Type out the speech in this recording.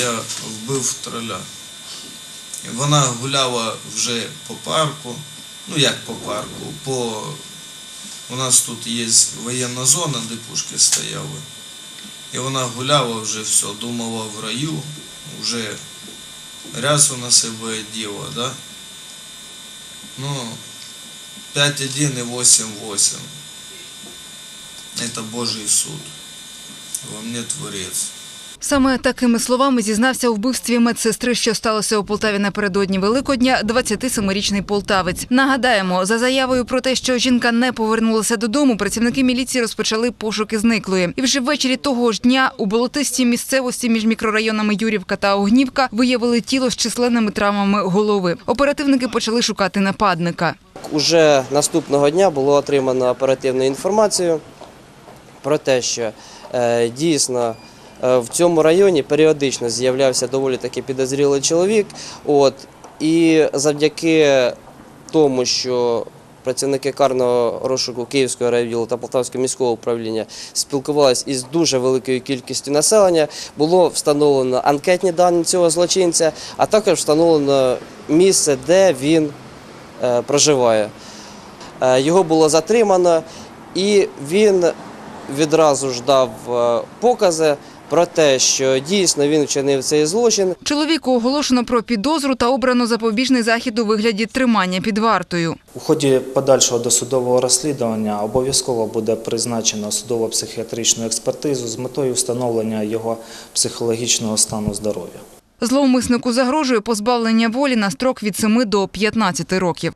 я вбив троля. Вона гуляла вже по парку. Ну як по парку, по... у нас тут є воєнна зона, де пушки стояли. І вона гуляла вже все, думала в раю, вже рясу на себе оділа, да? Ну, 5.1 и 8.8. Это Божий суд. Во мне Творец. Саме такими словами зізнався у вбивстві медсестри, що сталося у Полтаві напередодні Великодня, 27-річний полтавець. Нагадаємо, за заявою про те, що жінка не повернулася додому, працівники міліції розпочали пошуки зниклої. І вже ввечері того ж дня у болотистій місцевості між мікрорайонами Юрівка та Огнівка виявили тіло з численними травмами голови. Оперативники почали шукати нападника. Уже наступного дня було отримано оперативну інформацію про те, що е, дійсно в цьому районі періодично з'являвся доволі таки підозрілий чоловік. От, і завдяки тому, що працівники карного розшуку Київського райвідділу та Полтавського міського управління спілкувалися із дуже великою кількістю населення, було встановлено анкетні дані цього злочинця, а також встановлено місце, де він е, проживає. Е, Його було затримано, і він відразу ж дав е, покази про те, що дійсно він вчинив цей злочин. Чоловіку оголошено про підозру та обрано запобіжний захід у вигляді тримання під вартою. У ході подальшого досудового розслідування обов'язково буде призначено судово-психіатричну експертизу з метою встановлення його психологічного стану здоров'я. Зловмиснику загрожує позбавлення волі на строк від 7 до 15 років.